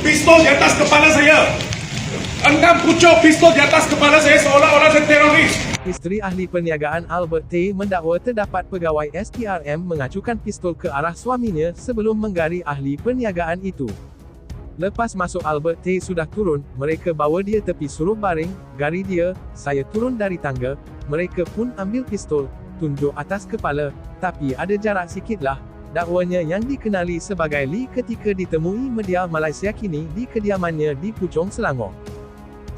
pistol di atas kepala saya. Enam pucuk pistol di atas kepala saya seolah-olah saya teroris. Isteri ahli perniagaan Albert Tay mendakwa terdapat pegawai SPRM mengacukan pistol ke arah suaminya sebelum menggari ahli perniagaan itu. Lepas masuk Albert Tay sudah turun, mereka bawa dia tepi suruh baring, gari dia, saya turun dari tangga, mereka pun ambil pistol, tunjuk atas kepala, tapi ada jarak sikitlah, dakwanya yang dikenali sebagai Lee ketika ditemui media Malaysia kini di kediamannya di Puchong Selangor.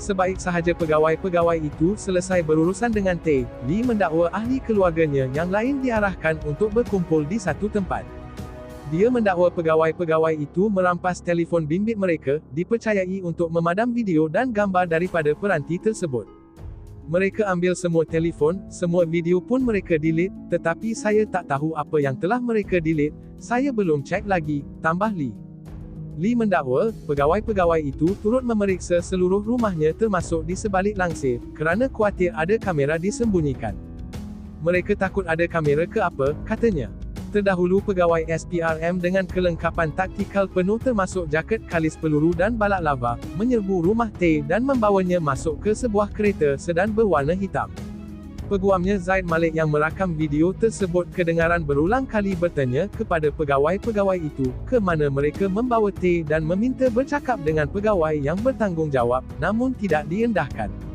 Sebaik sahaja pegawai-pegawai itu selesai berurusan dengan Tay, Lee mendakwa ahli keluarganya yang lain diarahkan untuk berkumpul di satu tempat. Dia mendakwa pegawai-pegawai itu merampas telefon bimbit mereka, dipercayai untuk memadam video dan gambar daripada peranti tersebut. Mereka ambil semua telefon, semua video pun mereka delete, tetapi saya tak tahu apa yang telah mereka delete, saya belum cek lagi, tambah Lee. Lee mendakwa, pegawai-pegawai itu turut memeriksa seluruh rumahnya termasuk di sebalik langsir, kerana khawatir ada kamera disembunyikan. Mereka takut ada kamera ke apa, katanya. Terdahulu pegawai SPRM dengan kelengkapan taktikal penuh termasuk jaket kalis peluru dan balak lava, menyerbu rumah Tay dan membawanya masuk ke sebuah kereta sedan berwarna hitam. Peguamnya Zaid Malik yang merakam video tersebut kedengaran berulang kali bertanya kepada pegawai-pegawai itu, ke mana mereka membawa Tay dan meminta bercakap dengan pegawai yang bertanggungjawab, namun tidak diendahkan.